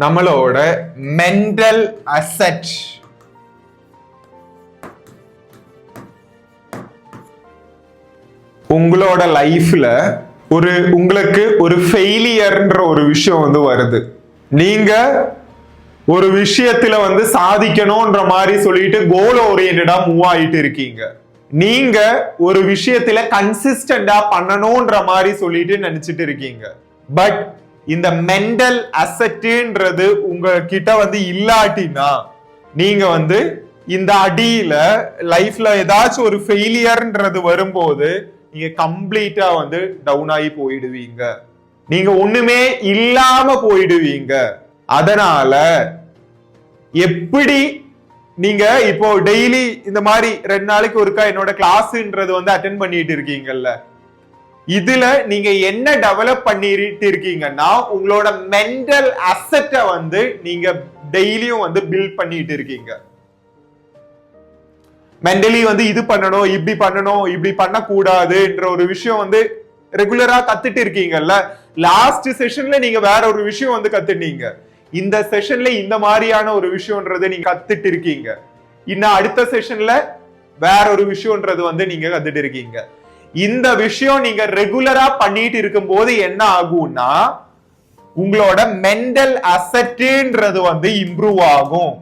நம்மளோட mental asset உங்களோட லைஃப்ல ஒரு உங்களுக்கு ஒரு ஃபெயிலியர்ன்ற ஒரு விஷயம் வந்து வருது. நீங்க ஒரு விஷயத்துல வந்து சாதிக்கணும்ன்ற மாதிரி சொல்லிட்டு கோல் ஓரியன்டா மூவ் ஆயிட்டு இருக்கீங்க. நீங்க ஒரு விஷயத்துல கன்சிஸ்டண்டா பண்ணணும்ன்ற மாதிரி சொல்லிட்டு நினைச்சிட்டு இருக்கீங்க. பட் இந்த மென்டல் அசட்டுன்றது உங்ககிட்ட வந்து இல்லாட்டினா நீங்க வந்து இந்த அடியில லைஃப்ல ஏதாச்சும் ஒரு ஃபெயிலியர்ன்றது வரும்போது நீங்க கம்ப்ளீட்டா வந்து டவுன் ஆகி போயிடுவீங்க. நீங்க ஒண்ணுமே இல்லாம போயிடுவீங்க. அதனால எப்படி நீங்க இப்போ டெய்லி இந்த மாதிரி ரெண்டு நாளைக்கு ஒருக்கா என்னோட கிளாஸ்ன்றது வந்து அட்டென்ட் பண்ணிட்டு இருக்கீங்கல்ல இதுல நீங்க என்ன டெவலப் பண்ணிட்டு இருக்கீங்கன்னா உங்களோட மென்டல் அசெட்டை வந்து நீங்க டெய்லியும் வந்து பில்ட் பண்ணிட்டு இருக்கீங்க. மென்டலி வந்து இது பண்ணணும் இப்படி பண்ணணும் இப்படி பண்ணக்கூடாதுன்ற ஒரு விஷயம் வந்து ரெகுலரா கத்துட்டு இருக்கீங்கல்ல. லாஸ்ட் செஷன்ல நீங்க வேற ஒரு விஷயம் வந்து கத்துட்டீங்க இந்த செஷன்ல இந்த மாதிரியான ஒரு விஷயம்ன்றதை நீங்க கத்துட்டு இருக்கீங்க. இன்னும் அடுத்த செஷன்ல வேற ஒரு விஷயம்ன்றது வந்து நீங்க கத்துட்டு இருக்கீங்க. இந்த விஷயம் நீங்க ரெகுலரா பண்ணிட்டு இருக்கும்போது என்ன ஆகும்னா உங்களோட மென்டல் அசட்டுன்றது வந்து இம்ப்ரூவ் ஆகும்.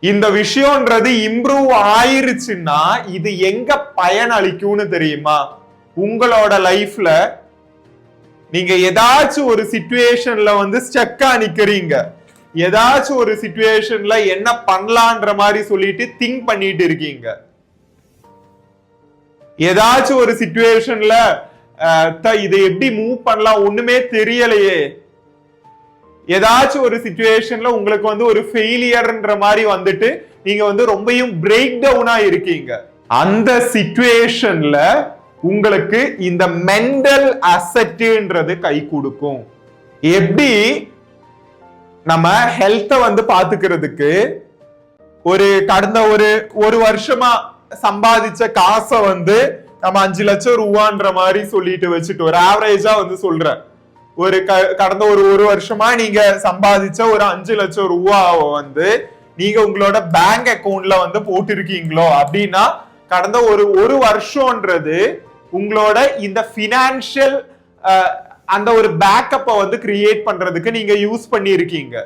இந்த விஷயம்ன்றது இம்ப்ரூவ் ஆயிருச்சுன்னா இது எங்க பயன் அளிக்கும்னு தெரியுமா? உங்களோட லைஃப்ல நீங்க ஏதாச்சும் ஒரு சிச்சுவேஷன்ல வந்து ஸ்டக்கா நிக்கிறீங்க. ஏதாச்சும் ஒரு சிச்சுவேஷன்ல என்ன பண்ணலான்ற மாதிரி சொல்லிட்டு திங்க் பண்ணிட்டு இருக்கீங்க. ஏதாச்சும் ஒரு சுச்சுவேஷன்ல இதை எப்படி மூவ் பண்ணலாம் ஒண்ணுமே தெரியலையே. ஏதாச்சும் ஒரு சுச்சுவேஷன்ல உங்களுக்கு வந்து ஒரு ஃபெயிலியர்ன்ற மாதிரி வந்துட்டு நீங்க வந்து ரொம்பையும் பிரேக் டவுனா இருக்கீங்க. அந்த சிச்சுவேஷன்ல உங்களுக்கு இந்த மென்டல் அசட்டுன்றது கை கொடுக்கும். எப்படி? நம்ம ஹெல்த்தை வந்து பாத்துக்கிறதுக்கு ஒரு கடந்த ஒரு ஒரு வருஷமா சம்பாதிச்ச காசை வந்து நம்ம அஞ்சு லட்சம் ரூபான்ற மாதிரி சொல்லிட்டு வச்சுட்டு ஒரு ஆவரேஜா வந்து சொல்றேன். ஒரு க- கடந்த ஒரு ஒரு வருஷமா நீங்க சம்பாதிச்ச ஒரு அஞ்சு லட்சம் ரூபாவை வந்து நீங்க உங்களோட பேங்க் அக்கவுண்ட்ல வந்து போட்டிருக்கீங்களோ? அப்படின்னா கடந்த ஒரு ஒரு வருஷம்ன்றது உங்களோட இந்த பினான்சியல் அந்த ஒரு பேக்கப்பை வந்து கிரியேட் பண்றதுக்கு நீங்க யூஸ் பண்ணியிருக்கீங்க.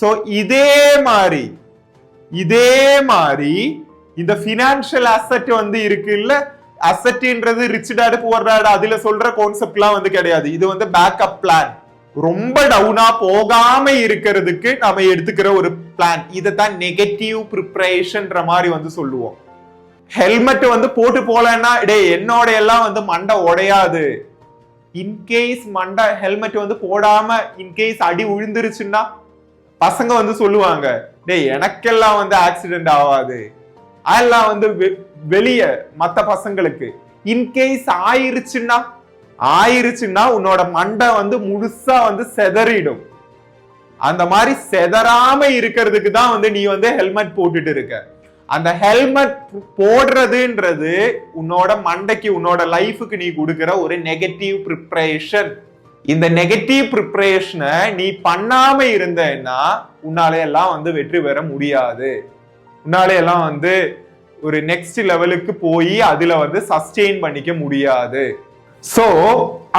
ஸோ இதே மாதிரி இதே மாதிரி இந்த பினான்சியல் அசெட் வந்து இருக்குல்ல அசட்ன்றது ரிச் டாடு புவர் டாடு அதுல சொல்ற கான்செப்ட்லாம் வந்து கிடையாது. இது வந்து பேக்கப் பிளான் ரொம்ப டவுனா போகாம இருக்கிறதுக்கு நாம எடுத்துக்கிற ஒரு பிளான் இதை தான் நெகட்டிவ் ப்ரிப்பரேஷன்ற மாதிரி வந்து சொல்லுவோம். ஹெல்மெட் வந்து போட்டு போலன்னா டே என்னோட எல்லாம் வந்து மண்டை உடையாது. இன்கேஸ் மண்டை ஹெல்மெட் வந்து போடாம இன்கேஸ் அடி விழுந்துருச்சுன்னா பசங்க வந்து சொல்லுவாங்க டேய் எனக்கெல்லாம் வந்து ஆக்சிடென்ட் ஆகாது. அதெல்லாம் வந்து வெ- மற்ற பசங்களுக்கு. இன்கேஸ் ஆயிருச்சுன்னா ஆயிருச்சுன்னா உன்னோட மண்டை வந்து முழுசா வந்து செதறிடும். அந்த மாதிரி செதறாம இருக்கிறதுக்கு தான் வந்து நீ வந்து ஹெல்மெட் போட்டுட்டு இருக்க. அந்த ஹெல்மெட் போடுறதுன்றது உன்னோட மண்டைக்கு உன்னோட லைஃபுக்கு நீ கொடுக்குற ஒரு நெகட்டிவ் ப்ரிப்ரேஷன் இந்த நெகட்டிவ் ப்ரிப்ரேஷனை நீ பண்ணாம இருந்தேன்னா உன்னால எல்லாம் வந்து வெற்றி பெற முடியாது. உன்னாலே எல்லாம் வந்து ஒரு நெக்ஸ்ட் லெவலுக்கு போய் அதுல வந்து சஸ்டெயின் பண்ணிக்க முடியாது. ஸோ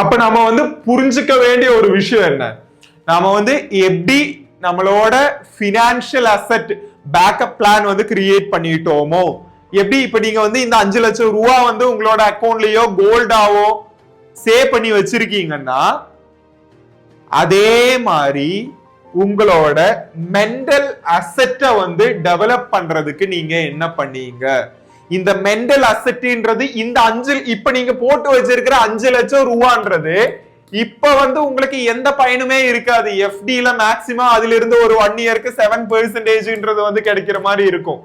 அப்ப நம்ம வந்து புரிஞ்சுக்க வேண்டிய ஒரு விஷயம் என்ன? நாம வந்து எப்படி நம்மளோட ஃபினான்ஷியல் அசெட் பேக்கப் பிளான் வந்து கிரியேட் பண்ணிட்டோமோ? எப்படி இப்ப நீங்க வந்து இந்த அஞ்சு லட்சம் ரூபா வந்து உங்களோட அக்கௌண்ட்லயோ கோல்டாவோ சேவ் பண்ணி வச்சிருக்கீங்கன்னா அதே மாதிரி உங்களோட மென்டல் அசெட்டை வந்து டெவலப் பண்றதுக்கு நீங்க என்ன பண்ணீங்க? இந்த மென்டல் அசெட்ன்றது இந்த அஞ்சு இப்ப நீங்க போட்டு வச்சிருக்கிற அஞ்சு லட்சம் ரூபான்றது இப்ப வந்து உங்களுக்கு எந்த பயனுமே இருக்காது. எஃப்டில மேக்சிமம் அதுல இருந்து ஒரு ஒன் இயருக்கு செவன் பெர்சன்டேஜ்ன்றது வந்து கிடைக்கிற மாதிரி இருக்கும்.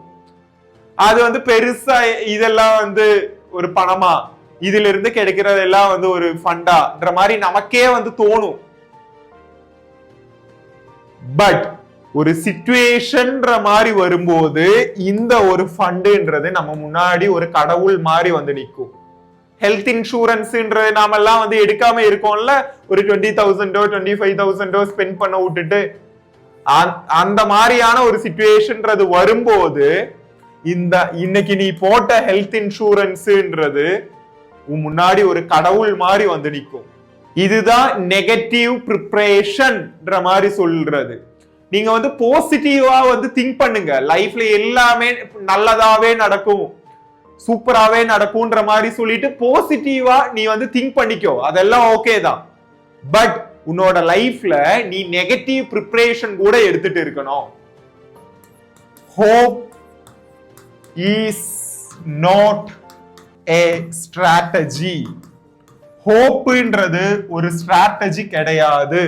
அது வந்து பெருசா இதெல்லாம் வந்து ஒரு பணமா? இதுல இருந்து கிடைக்கிறதெல்லாம் வந்து ஒரு ஃபண்டான்ற மாதிரி நமக்கே வந்து தோணும். பட் ஒரு சிச்சுவேஷன்ற மாதிரி வரும்போது இந்த ஒரு ஃபண்டுன்றது நம்ம முன்னாடி ஒரு கடவுள் மாதிரி வந்து நிற்கும் ஹெல்த் இன்சூரன்ஸ்ன்றது நாமெல்லாம் வந்து எடுக்காம இருக்கோம்ல? ஒரு டுவெண்ட்டி தௌசண்டோ டுவெண்ட்டி ஃபைவ் தௌசண்டோ ஸ்பெண்ட் பண்ண விட்டுட்டு. அந்த- அந்த மாதிரியான ஒரு சுச்சுவேஷன்றது வரும்போது இந்த இன்னைக்கு நீ போட்ட ஹெல்த் இன்சூரன்ஸ்ன்றது உன் முன்னாடி ஒரு கடவுள் மாதிரி வந்து நிற்கும் இதுதான் நெகட்டிவ் ப்ரிப்ரேஷன்ன்ற மாதிரி சொல்றது. நீங்க வந்து பாசிட்டிவா வந்து திங்க் பண்ணுங்க. லைஃப்ல எல்லாமே நல்லதாவே நடக்கும். சூப்பராகவே நடக்கும்ன்ற மாதிரி சொல்லிட்டு பாசிட்டிவா நீ வந்து திங்க் பண்ணிக்கோ. அதெல்லாம் ஓகே தான். பட் உன்னோட லைஃப்ல நீ நெகட்டிவ் ப்ரிப்பரேஷன் கூட எடுத்துட்டு இருக்கணும். Hope is not a strategy ஹோப்புன்றது ஒரு ஸ்ட்ராட்டஜி கிடையாது.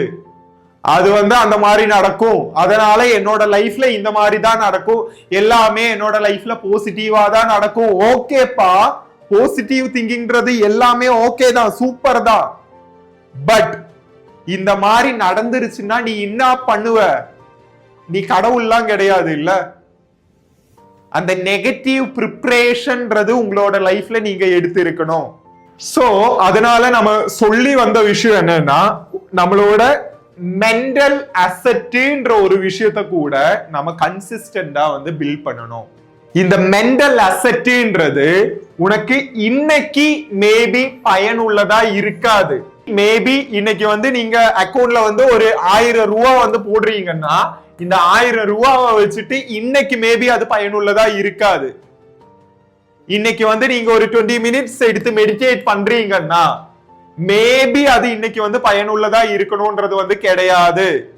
அது வந்து அந்த மாதிரி நடக்கும். அதனால என்னோட லைஃப்ல இந்த மாதிரி தான் நடக்கும். எல்லாமே என்னோட லைஃப்ல பாசிட்டிவா தான் நடக்கும். ஓகேப்பா பாசிட்டிவ் திங்கிங்ன்றது எல்லாமே ஓகே தான். சூப்பர் தான். பட் இந்த மாதிரி நடந்துருச்சுன்னா நீ என்ன பண்ணுவ? நீ கடவுள்லாம் கிடையாது இல்ல? அந்த நெகட்டிவ் ப்ரிப்ரேஷன்ன்றது உங்களோட லைஃப்ல நீங்க எடுத்து ஸோ சோ அதனால நம்ம சொல்லி வந்த விஷயம் என்னன்னா நம்மளோட மென்டல் அசட்டுன்ற ஒரு விஷயத்த கூட நம்ம கன்சிஸ்டண்டா வந்து பில்ட் பண்ணணும். இந்த மென்டல் அசட்டுன்றது உனக்கு இன்னைக்கு மேபி பயனுள்ளதா இருக்காது. மேபி இன்னைக்கு வந்து நீங்க அக்கௌண்ட்ல வந்து ஒரு ஆயிரம் ரூபா வந்து போடுறீங்கன்னா இந்த ஆயிரம் ரூபாவை வச்சுட்டு இன்னைக்கு மேபி அது பயனுள்ளதா இருக்காது. இன்னைக்கு வந்து நீங்க ஒரு டுவெண்ட்டி மினிட்ஸ் எடுத்து மெடிடேட் பண்றீங்கன்னா மேபி அது இன்னைக்கு வந்து பயனுள்ளதா இருக்கணும்ன்றது வந்து கிடையாது.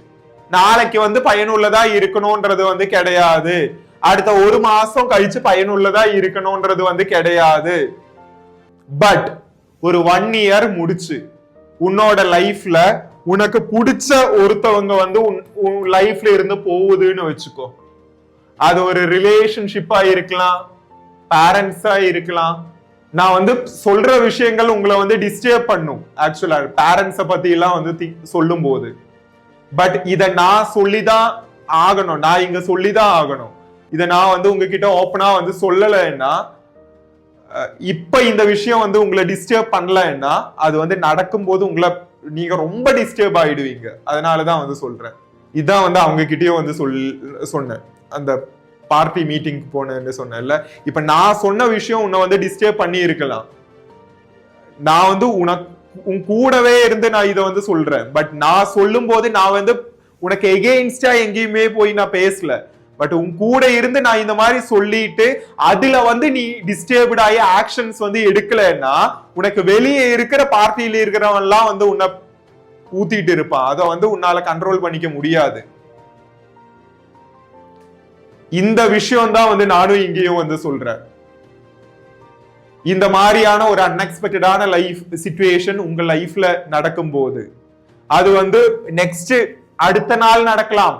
நாளைக்கு வந்து பயனுள்ளதா இருக்கணும்ன்றது வந்து கிடையாது. அடுத்த ஒரு மாசம் கழிச்சு பயனுள்ளதா இருக்கணும்ன்றது வந்து கிடையாது. பட் ஒரு ஒன் இயர் முடிச்சு உன்னோட லைஃப்ல உனக்கு பிடிச்ச ஒருத்தவங்க வந்து உன் உன் லைஃப்ல இருந்து போகுதுன்னு வச்சுக்கோ. அது ஒரு ரிலேஷன்ஷிப்பா இருக்கலாம். பேரண்ட்ஸா இருக்கலாம். நான் வந்து சொல்ற விஷயங்கள் உங்களை வந்து டிஸ்டர்ப் பண்ணும். ஆக்சுவலா பேரண்ட்ஸை பத்தி எல்லாம் வந்து சொல்லும் போது பட் இதை நான் சொல்லிதான் ஆகணும். நான் இங்க சொல்லிதான் ஆகணும். இதை நான் வந்து உங்ககிட்ட ஓப்பனா வந்து சொல்லலைன்னா இப்ப இந்த விஷயம் வந்து உங்களை டிஸ்டர்ப் பண்ணலன்னா அது வந்து நடக்கும்போது உங்களை நீங்க ரொம்ப டிஸ்டர்ப் ஆயிடுவீங்க. அதனாலதான் வந்து சொல்றேன். இதான் வந்து அவங்க கிட்டயும் வந்து சொல் சொன்னேன். அந்த பார்ட்டி மீட்டிங் போனேன்னு சொன்னேன்ல. இப்ப நான் சொன்ன விஷயம் உன்னை வந்து டிஸ்டர்ப் பண்ணி இருக்கலாம் நான் வந்து உனக்கு உன் கூடவே இருந்து நான் இதை வந்து சொல்றேன். பட் நான் சொல்லும் போது நான் வந்து உனக்கு எகெயின்ஸ்டா எங்கேயுமே போய் நான் பேசல. பட் உன் கூட இருந்து நான் இந்த மாதிரி சொல்லிட்டு அதுல வந்து நீ டிஸ்டர்ப்ட் ஆகி ஆக்ஷன்ஸ் வந்து எடுக்கலைன்னா உனக்கு வெளியே இருக்கிற பார்ட்டியில இருக்கிறவன் எல்லாம் வந்து உன்னை ஊத்திட்டு இருப்பான். அதை வந்து உன்னால கண்ட்ரோல் பண்ணிக்க முடியாது. இந்த விஷயம் தான் வந்து நானும் இங்கேயும் வந்து சொல்றேன். இந்த மாதிரியான ஒரு அன்எக்ஸ்பெக்டடான லைஃப் சுச்சுவேஷன் உங்க லைஃப்ல நடக்கும்போது அது வந்து நெக்ஸ்ட் அடுத்த நாள் நடக்கலாம்.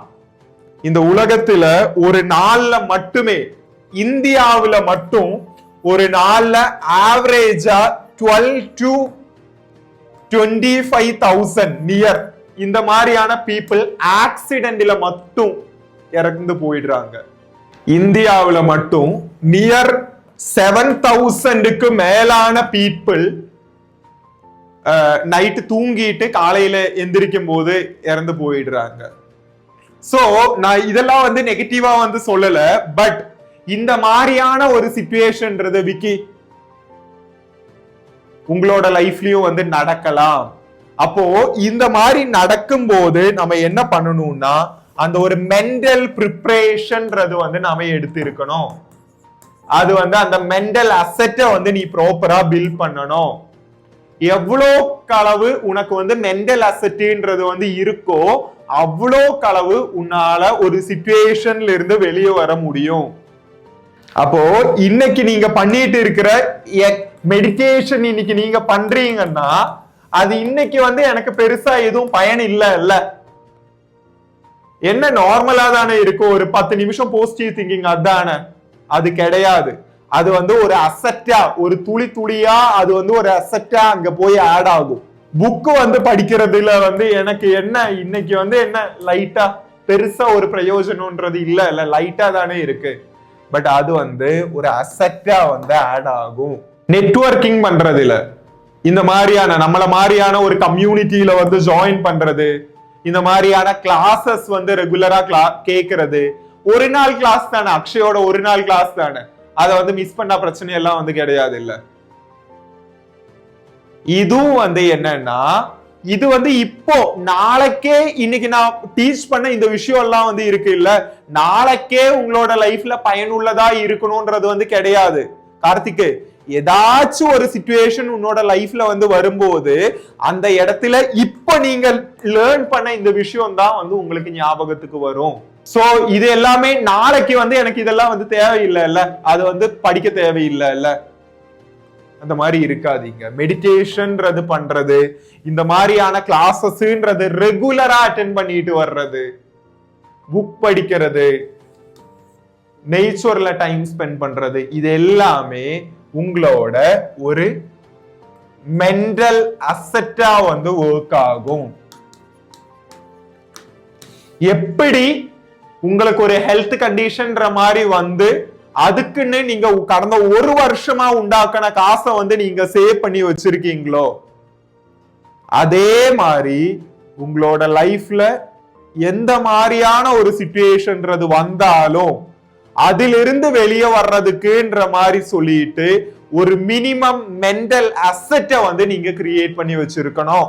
இந்த உலகத்துல ஒரு நாள்ல மட்டுமே இந்தியாவில் மட்டும் ஒரு நாள்ல ஆவரேஜா twelve to twenty five thousand near இந்த மாதிரியான பீப்புள் ஆக்சிடென்ட்ல மட்டும் இறந்து போயிடுறாங்க. இந்தியாவில் மட்டும் நியர் செவன் தௌசண்டுக்கு மேலான பீப்புள் நைட்டு தூங்கிட்டு காலையில எந்திரிக்கும் போது இறந்து போயிடுறாங்க. ஸோ நான் இதெல்லாம் வந்து நெகட்டிவா வந்து சொல்லல பட் இந்த மாதிரியான ஒரு சுச்சுவேஷன்ன்றது விக்கி உங்களோட லைஃப்லயும் வந்து நடக்கலாம். அப்போ இந்த மாதிரி நடக்கும்போது நம்ம என்ன பண்ணணும்னா அந்த ஒரு மென்டல் ப்ரிப்ரேஷன்றது வந்து நாம எடுத்து இருக்கணும் அது வந்து அந்த மென்டல் அசெட்டை வந்து நீ ப்ராப்பரா பில்ட் பண்ணணும். எவ்வளோ களவு உனக்கு வந்து மென்டல் அசெட்டுன்றது வந்து இருக்கோ அவ்வளோ களவு உன்னால ஒரு சுச்சுவேஷன்ல இருந்து வெளியே வர முடியும். அப்போ இன்னைக்கு நீங்க பண்ணிட்டு இருக்கிற மெடிடேஷன் இன்னைக்கு நீங்க பண்றீங்கன்னா அது இன்னைக்கு வந்து எனக்கு பெருசா எதுவும் பயன் இல்லை இல்லை என்ன நார்மலா தானே இருக்கும்? ஒரு பத்து நிமிஷம் போசிட்டிவ் திங்கிங் அதானே? அது கிடையாது. அது வந்து ஒரு அசட்டா ஒரு துளி துளியா அது வந்து ஒரு அசட்டா அங்க போய் ஆட் ஆகும். புக்கு வந்து படிக்கிறதுல வந்து எனக்கு என்ன இன்னைக்கு வந்து என்ன லைட்டா பெருசா ஒரு பிரயோஜனம்ன்றது இல்ல இல்ல லைட்டா தானே இருக்கு. பட் அது வந்து ஒரு அசட்டா வந்து ஆட் ஆகும். நெட்வொர்க்கிங் பண்றதுல. இந்த மாதிரியான நம்மள மாதிரியான ஒரு கம்யூனிட்டியில வந்து ஜாயின் பண்றது. இந்த மாதிரியான கிளாஸஸ் வந்து ரெகுலரா கிளா கேக்குறது. ஒரு நாள் கிளாஸ் தானே? அக்ஷயோட ஒரு நாள் கிளாஸ் தானே? அதை வந்து மிஸ் பண்ண பிரச்சனை எல்லாம் வந்து கிடையாது இல்ல இதுவும் வந்து என்னன்னா இது வந்து இப்போ நாளைக்கே இன்னைக்கு நான் டீச் பண்ண இந்த விஷயம் எல்லாம் வந்து இருக்கு இல்ல நாளைக்கே உங்களோட லைஃப்ல பயனுள்ளதா இருக்கணும்ன்றது வந்து கிடையாது. கார்த்திக்கு ஏதாச்சும் ஒரு சுச்சுவேஷன் உன்னோட லைஃப்ல வந்து வரும்போது அந்த இடத்துல இப்ப நீங்க லேர்ன் பண்ண இந்த விஷயம் தான் வந்து உங்களுக்கு ஞாபகத்துக்கு வரும். சோ இது எல்லாமே நாளைக்கு வந்து எனக்கு இதெல்லாம் வந்து தேவையில்லை இல்ல அது வந்து படிக்க தேவையில்லை இல்ல அந்த மாதிரி இருக்காதீங்க. மெடிடேஷன்ன்றது பண்றது இந்த மாதிரியான கிளாஸஸ்ன்றது ரெகுலரா அட்டென்ட் பண்ணிட்டு வர்றது புக் படிக்கிறது நேச்சர்ல டைம் ஸ்பெண்ட் பண்றது இது எல்லாமே உங்களோட ஒரு மென்டல் அசட்டா வந்து ஒர்க் ஆகும். எப்படி உங்களுக்கு ஒரு ஹெல்த் கண்டிஷன்ற மாதிரி வந்து அதுக்குன்னு நீங்க கடந்த ஒரு வருஷமா உண்டாக்கின காசை வந்து நீங்க சேவ் பண்ணி வச்சிருக்கீங்களோ? அதே மாதிரி உங்களோட லைஃப்ல எந்த மாதிரியான ஒரு சுச்சுவேஷன்றது வந்தாலும் அதிலிருந்து வெளியே வர்றதுக்குன்ற மாதிரி சொல்லிட்டு ஒரு மினிமம் மென்டல் அசட்டை வந்து நீங்க கிரியேட் பண்ணி வச்சிருக்கணும்.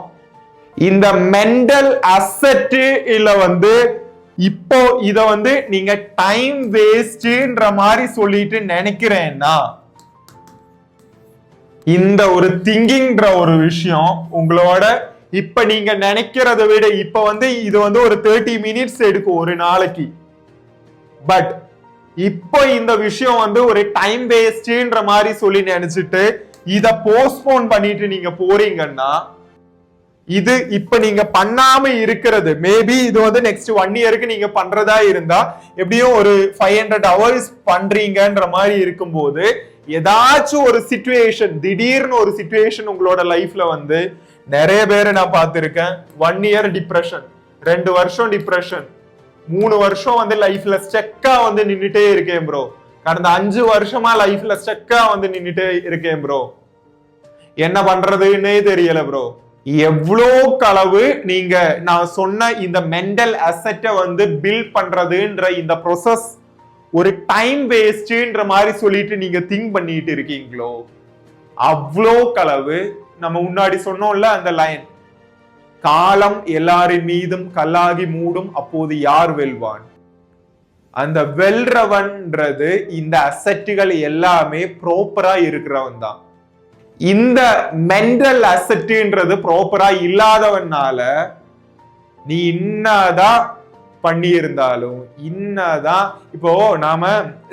இந்த மென்டல் அசட்டு இல்ல வந்து இப்போ இத வந்து நீங்க டைம் வேஸ்ட்ன்ற மாதிரி சொல்லிட்டு நினைக்கிறேன்னா இந்த ஒரு திங்கிங்ன்ற ஒரு விஷயம் உங்களோட இப்ப நீங்க நினைக்கிறத விட இப்ப வந்து இது வந்து ஒரு தேர்ட்டி மினிட்ஸ் எடுக்கும் ஒரு நாளைக்கு. பட் இப்போ இந்த விஷயம் வந்து ஒரு டைம் வேஸ்ட்ன்ற மாதிரி சொல்லி நினைச்சிட்டு இத போஸ்ட்போன் பண்ணிட்டு நீங்க போறீங்கன்னா இது இப்ப நீங்க பண்ணாம இருக்கிறது. மேபி இது வந்து நெக்ஸ்ட் ஒன் இயருக்கு நீங்க பண்றதா இருந்தா எப்படியும் ஒரு ஃபைவ் ஹண்ட்ரட் ஹவர்ஸ் பண்றீங்கன்ற மாதிரி இருக்கும்போது ஏதாச்சும் ஒரு சுச்சுவேஷன் திடீர்னு ஒரு சுச்சுவேஷன் உங்களோட லைஃப்ல வந்து நிறைய பேரை நான் பார்த்திருக்கேன். ஒன் இயர் டிப்ரெஷன் ரெண்டு வருஷம் டிப்ரெஷன் மூணு வருஷம் வந்து லைஃப்ல ஸ்டெக்கா வந்து நின்றுட்டே இருக்கேன் ப்ரோ கடந்த அஞ்சு வருஷமா லைஃப்ல ஸ்டெக்கா வந்து நின்றுட்டே இருக்கேன் ப்ரோ என்ன பண்றதுன்னே தெரியல ப்ரோ எவ்வளோ களவு நீங்க நான் சொன்ன இந்த மென்டல் அசெட்டை வந்து பில்ட் பண்றதுன்ற இந்த ப்ரொசஸ் ஒரு டைம் வேஸ்ட்ன்ற மாதிரி சொல்லிட்டு நீங்க திங்க் பண்ணிட்டு இருக்கீங்களோ? அவ்வளோ களவு. நம்ம முன்னாடி சொன்னோம்ல அந்த லைன் காலம் எல்லாரின் மீதும் கல்லாகி மூடும் அப்போது யார் வெல்வான்? அந்த வெல்றவன்றது இந்த அசட்டுகள் எல்லாமே ப்ராப்பரா இருக்கிறவன் தான் இந்த மென்டல் அசட்டுன்றது ப்ராப்பரா இல்லாதவனால நீ இன்னாதான் பண்ணியிருந்தாலும் இன்னதான் இப்போ நாம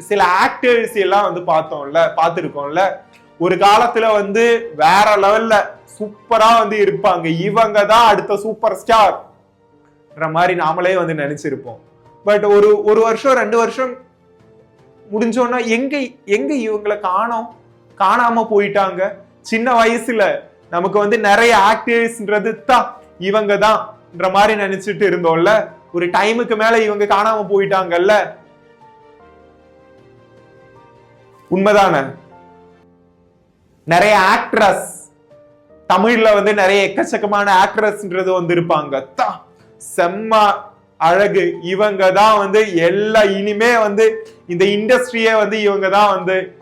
சில ஆக்டர்ஸ் எல்லாம் வந்து பார்த்தோம்ல பார்த்துருக்கோம்ல ஒரு காலத்துல வந்து வேற லெவல்ல சூப்பரா வந்து இருப்பாங்க. இவங்க தான் அடுத்த சூப்பர் ஸ்டார் மாதிரி நாமளே வந்து நினைச்சிருப்போம். பட் ஒரு ஒரு வருஷம் ரெண்டு வருஷம் முடிஞ்சோன்னா எங்க எங்க இவங்களை காணோம்? காணாம போயிட்டாங்க. சின்ன வயசுல நமக்கு வந்து நிறைய ஆக்டர்ஸ்ன்றது தான் இவங்க தான்ன்ற மாதிரி நினைச்சிட்டு இருந்தோம்ல. ஒரு டைமுக்கு மேல இவங்க காணாம போயிட்டாங்கல்ல. உண்மைதானே? நிறைய ஆக்ட்ரஸ் தமிழ்ல வந்து நிறைய எக்கச்சக்கமான ஆக்ட்ரஸ்ன்றது வந்து இருப்பாங்க செம்ம அழகு. இவங்க தான் வந்து எல்லா இனிமே வந்து இந்த இண்டஸ்ட்ரியே வந்து இவங்க தான் வந்து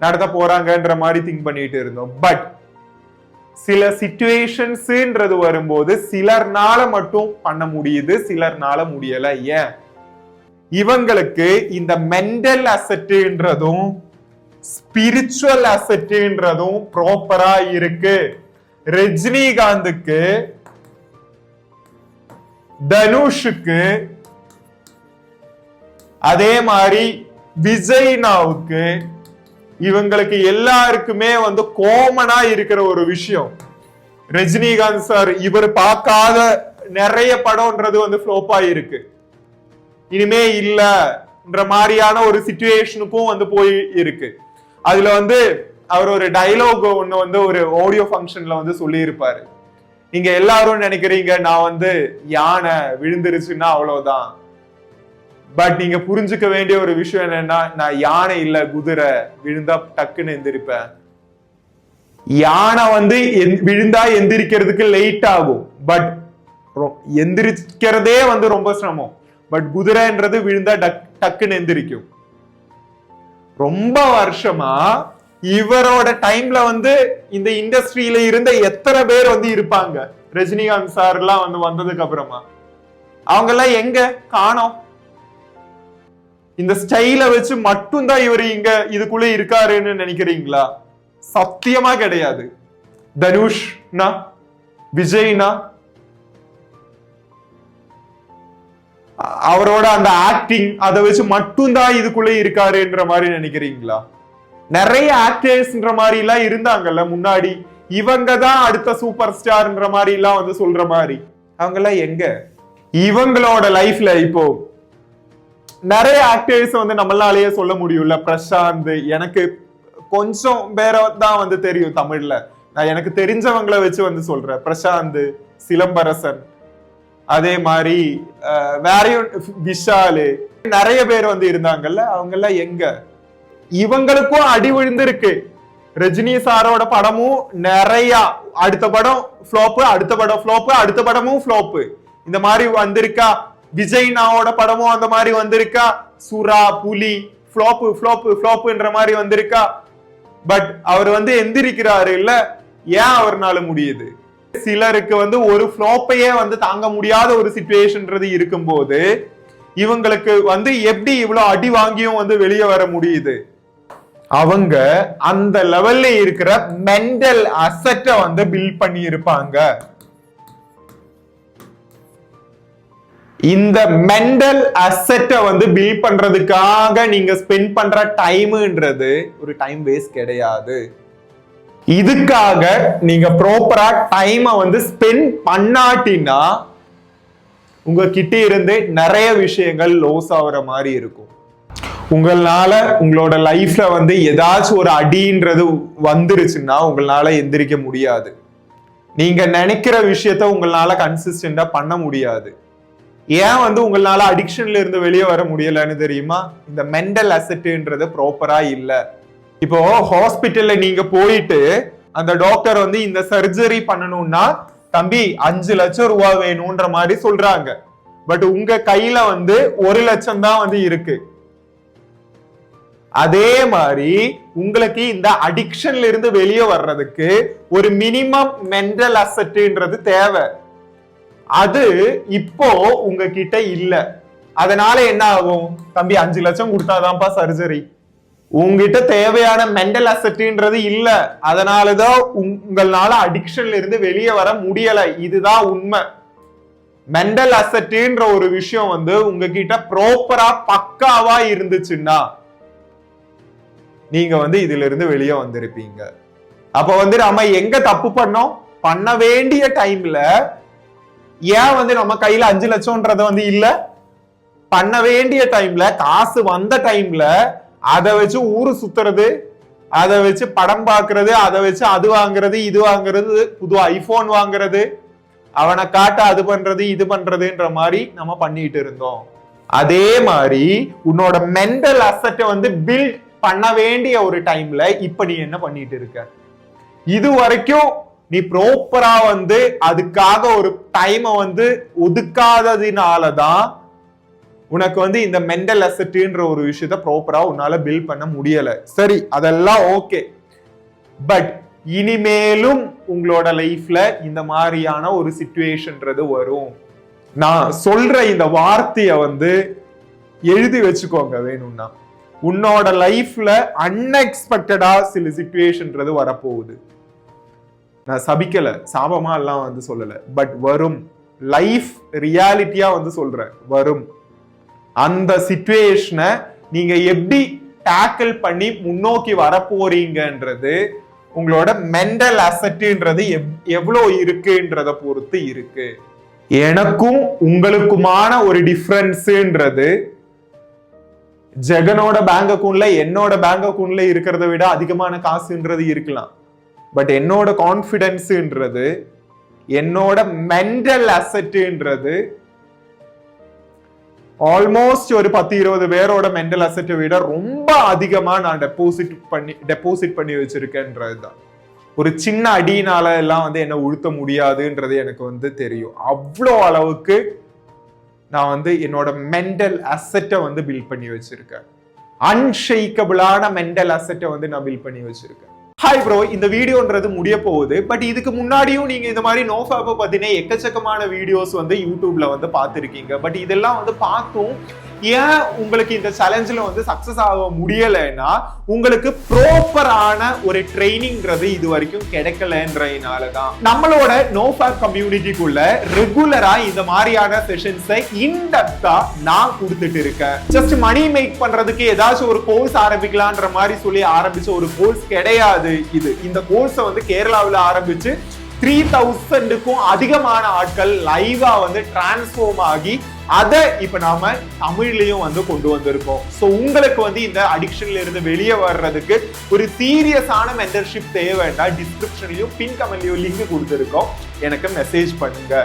நடத்த போறாங்கன்ற மாதிரி திங்க் பண்ணிட்டு இருந்தோம். பட் சில சிச்சுவேஷன்ஸ்ன்றது வரும்போது சிலர்னால மட்டும் பண்ண முடியுது சிலர்னால முடியல. ஏன்? இவங்களுக்கு இந்த மென்டல் அசட்டுன்றதும் ஸ்பிரிச்சுவல் அசட்டுன்றதும் ப்ராப்பரா இருக்கு. ரஜினிகாந்துக்கு தனுஷுக்கு அதே மாதிரி விஜய்னாவுக்கு இவங்களுக்கு எல்லாருக்குமே வந்து கோமனா இருக்கிற ஒரு விஷயம். ரஜினிகாந்த் சார் இவர் பார்க்காத நிறைய படம்ன்றது வந்து ஃப்ளோப்பா இருக்கு. இனிமே இல்லைன்ற மாதிரியான ஒரு சுச்சுவேஷனுக்கும் வந்து போய் இருக்கு. அதுல வந்து அவர் ஒரு டைலாக் ஒண்ணு வந்து ஒரு ஆடியோ ஃபங்க்ஷன்ல வந்து சொல்லியிருப்பாரு. நீங்க எல்லாரும் நினைக்கிறீங்க நான் வந்து யானை விழுந்துருச்சுன்னா அவ்வளவுதான். பட் நீங்க புரிஞ்சுக்க வேண்டிய ஒரு விஷயம் என்னன்னா நான் யானை இல்ல குதிரை விழுந்தா டக்குன்னு எந்திரிப்பேன். யானை வந்து எந்- விழுந்தா எந்திரிக்கிறதுக்கு லேட் ஆகும். பட் எந்திரிக்கிறதே வந்து ரொம்ப சிரமம். பட் குதிரைன்றது விழுந்தா டக் டக்குன்னு எந்திரிக்கும். ரொம்ப வருஷமா இவரோட டைம்ல வந்து இந்த இண்டஸ்ட்ரியில இருந்த எத்தனை பேர் வந்து இருப்பாங்க? ரஜினிகாந்த் சார் எல்லாம் வந்து வந்ததுக்கு அப்புறமா. அவங்க எல்லாம் எங்க? காணோம். இந்த ஸ்டைல வச்சு மட்டும்தான் இவர் இங்க இதுக்குள்ள இருக்காருன்னு நினைக்கிறீங்களா? சத்தியமா கிடையாது. தனுஷ்னா விஜய்னா அவரோட அந்த ஆக்டிங் அதை வச்சு மட்டும்தான் இதுக்குள்ள இருக்காருன்ற மாதிரி நினைக்கிறீங்களா? நிறைய ஆக்டர்ஸ்ன்ற மாதிரி எல்லாம் இருந்தாங்கல்ல முன்னாடி. இவங்க தான் அடுத்த சூப்பர் ஸ்டார்ன்ற மாதிரி எல்லாம் வந்து சொல்ற மாதிரி. அவங்க எல்லாம் எங்க? இவங்களோட லைஃப்ல இப்போ நிறைய ஆக்டர்ஸ் வந்து நம்மளாலேயே சொல்ல முடியும்ல. பிரசாந்த் எனக்கு கொஞ்சம் பேர தான் வந்து தெரியும் தமிழ்ல. நான் எனக்கு தெரிஞ்சவங்களை வச்சு வந்து சொல்றேன். பிரசாந்த் சிலம்பரசன் அதே மாதிரி வேறையும் விஷாலு நிறைய பேர் வந்து இருந்தாங்கல்ல அவங்க எல்லாம் எங்க? இவங்களுக்கும் அடி விழுந்திருக்கு. ரஜினி சாரோட படமும் நிறைய. அடுத்த படம் ஃப்ளாப்பு அடுத்த படம் ஃப்ளாப்பு அடுத்த படமும் ஃப்ளாப்பு இந்த மாதிரி வந்திருக்கா? விஜய் நாவோட படமும் அந்த மாதிரி வந்திருக்கா? சுறா புலி ஃப்ளாப்பு ஃப்ளாப்பு ஃப்ளாப்புன்ற மாதிரி வந்திருக்கா? பட் அவர் வந்து எந்திரிக்கிறாரு இல்ல? ஏன் அவர்னால முடியுது? சிலருக்கு வந்து ஒரு ஃப்ளாப்பையே வந்து தாங்க முடியாத ஒரு சுச்சுவேஷன்ன்றது இருக்கும்போது இவங்களுக்கு வந்து எப்படி இவ்வளவு அடி வாங்கியும் வந்து வெளியே வர முடியுது? அவங்க அந்த லெவல்ல இருக்கிற மென்டல் அசட்டை வந்து பில்ட் பண்ணி இருப்பாங்க இந்த மென்டல் அசெட்டை வந்து பில்ட் பண்றதுக்காக நீங்க ஸ்பெண்ட் பண்ற டைம்ன்றது ஒரு டைம் வேஸ்ட் கிடையாது. இதுக்காக நீங்க ப்ராப்பரா டைமை வந்து ஸ்பெண்ட் பண்ணாட்டினா உங்ககிட்ட இருந்து நிறைய விஷயங்கள் லோஸ் ஆகுற மாதிரி இருக்கும். உங்களால உங்களோட லைஃப்ல வந்து ஏதாச்சும் ஒரு அடின்றது வந்துருச்சுன்னா உங்களால எந்திரிக்க முடியாது. நீங்க நினைக்கிற விஷயத்த உங்களால கன்சிஸ்டண்டா பண்ண முடியாது. ஏன் வந்து உங்களால அடிக்ஷன்ல இருந்து வெளியே வர முடியலன்னு தெரியுமா? இந்த மென்டல் அசட்டுன்றது ப்ராப்பரா இல்லை. இப்போ ஹாஸ்பிட்டல்ல நீங்க போயிட்டு அந்த டாக்டர் வந்து இந்த சர்ஜரி பண்ணணும்னா தம்பி அஞ்சு லட்சம் ரூபா வேணும்ன்ற மாதிரி சொல்றாங்க. பட் உங்க கையில வந்து ஒரு லட்சம் தான் வந்து இருக்கு. அதே மாதிரி உங்களுக்கு இந்த அடிக்ஷன்ல இருந்து வெளியே வர்றதுக்கு ஒரு மினிமம் மென்டல் அசட்டுன்றது தேவை. அது இப்போ உங்ககிட்ட இல்ல. அதனால என்ன ஆகும்? தம்பி அஞ்சு லட்சம் கொடுத்தாதான்ப்பா சர்ஜரி உங்ககிட்ட தேவையான மென்டல் அசெட்ன்றது இல்ல. அதனாலதான் உங்களால அடிக்ஷன்ல இருந்து வெளியே வர முடியல. இதுதான் உண்மை. மென்டல் அசெட்ன்ற ஒரு விஷயம் வந்து உங்ககிட்ட ப்ராப்பரா பக்காவா இருந்துச்சுன்னா நீங்க வந்து இதுல இருந்து வெளியே வந்திருப்பீங்க. அப்ப வந்து நம்ம எங்க தப்பு பண்ணோம்? பண்ண வேண்டிய டைம்ல ஏன் வந்து நம்ம கையில அஞ்சு லட்சம்ன்றது வந்து இல்ல? பண்ண வேண்டிய டைம்ல காசு வந்த டைம்ல அதை வச்சு ஊரு சுத்துறது அதை வச்சு படம் பார்க்கறது அதை வச்சு அது வாங்குறது இது வாங்குறது புது ஐபோன் வாங்குறது அவனை காட்ட அது பண்றது இது பண்றதுன்ற மாதிரி நம்ம பண்ணிட்டு இருந்தோம். அதே மாதிரி உன்னோட மென்டல் அசட்டை வந்து பில்ட் பண்ண வேண்டிய ஒரு டைம்ல இப்ப நீ என்ன பண்ணிட்டு இருக்க? இது வரைக்கும் நீ ப்ராப்பரா வந்து அதுக்காக ஒரு டைமை வந்து ஒதுக்காததினாலதான் உனக்கு வந்து இந்த மென்டல் அசட்டுன்ற ஒரு விஷயத்த ப்ராப்பரா உன்னால பில்ட் பண்ண முடியல. சரி அதெல்லாம் ஓகே பட் இனிமேலும் உங்களோட லைஃப்ல இந்த மாதிரியான ஒரு சுச்சுவேஷன்றது வரும். நான் சொல்ற இந்த வார்த்தைய வந்து எழுதி வச்சுக்கோங்க வேணும்னா. உன்னோட லைஃப்ல அன்எக்ஸ்பெக்டடா சில சுச்சுவேஷன்றது வரப்போகுது. நான் சபிக்கல சாபமா எல்லாம் வந்து சொல்லல. பட் வரும். லைஃப் ரியாலிட்டியா வந்து சொல்றேன். வரும். அந்த சுச்சுவேஷனை நீங்க எப்படி டேக்கிள் பண்ணி முன்னோக்கி வரப்போறீங்கன்றது உங்களோட மென்டல் அசட்டுன்றது எவ்வளோ இருக்குன்றத பொறுத்து இருக்கு. எனக்கும் உங்களுக்குமான ஒரு டிஃப்ரென்ஸுன்றது ஜெகனோட பேங்க் அக்கௌண்ட்ல என்னோட பேங்க் அக்கௌண்ட்ல இருக்கிறத விட அதிகமான காசுன்றது இருக்கலாம். பட் என்னோட கான்ஃபிடென்ஸுன்றது என்னோட மென்டல் அசட்டுன்றது ஆல்மோஸ்ட் ஒரு பத்து இருபது பேரோட மென்டல் அசட்டை விட ரொம்ப அதிகமா நான் டெபாசிட் பண்ணி டெபாசிட் பண்ணி வச்சிருக்கேன்றது தான் ஒரு சின்ன அடியினால எல்லாம் வந்து என்ன உழுத்த முடியாதுன்றது எனக்கு வந்து தெரியும் அவ்வளோ அளவுக்கு நான் வந்து என்னோட மென்டல் அசெட்டை வந்து பில்ட் பண்ணி வச்சிருக்கேன் அன்ஷேக்கபிளான மென்டல் அசெட்டை வந்து நான் பில்ட் பண்ணி வச்சிருக்கேன் ஹாய் ப்ரோ இந்த வீடியோன்றது முடிய போகுது. பட் இதுக்கு முன்னாடியும் நீங்க இந்த மாதிரி நோ ஃபேப்பை எக்கச்சக்கமான வீடியோஸ் வந்து யூடியூப்ல வந்து பார்த்துருக்கீங்க. பட் இதெல்லாம் வந்து பார்த்தும் ஏன் உங்களுக்கு இந்த சேலஞ்சில் வந்து சக்ஸஸ் ஆக முடியலைன்னா உங்களுக்கு ப்ராப்பரான ஒரு ட்ரைனிங்கிறது இது வரைக்கும் கிடைக்கலன்றதுனால தான் நம்மளோட நோ ஃபேப் கம்யூனிட்டிக்குள்ள ரெகுலரா இந்த மாதிரியான செஷன்ஸை இன்டெப்தா நான் கொடுத்துட்டு இருக்கேன். ஜஸ்ட் மணி மேக் பண்றதுக்கு ஏதாச்சும் ஒரு கோர்ஸ் ஆரம்பிக்கலான்ற மாதிரி சொல்லி ஆரம்பிச்ச ஒரு கோர்ஸ் கிடையாது இது. இந்த கோர்ஸை வந்து கேரளாவில் ஆரம்பிச்சு த்ரீ தௌசண்டுக்கும் அதிகமான ஆட்கள் லைவா வந்து டிரான்ஸ்ஃபார்ம் ஆகி அதை இப்ப நாம தமிழ்லயும் வந்து கொண்டு வந்திருக்கோம். ஸோ உங்களுக்கு வந்து இந்த அடிக்ஷன்ல இருந்து வெளியே வர்றதுக்கு ஒரு சீரியஸான மென்டர்ஷிப் தேவைன்னா டிஸ்கிரிப்ஷன்லயும் பின் கமெண்ட்லயும் லிங்க் கொடுத்துருக்கோம். எனக்கு மெசேஜ் பண்ணுங்க.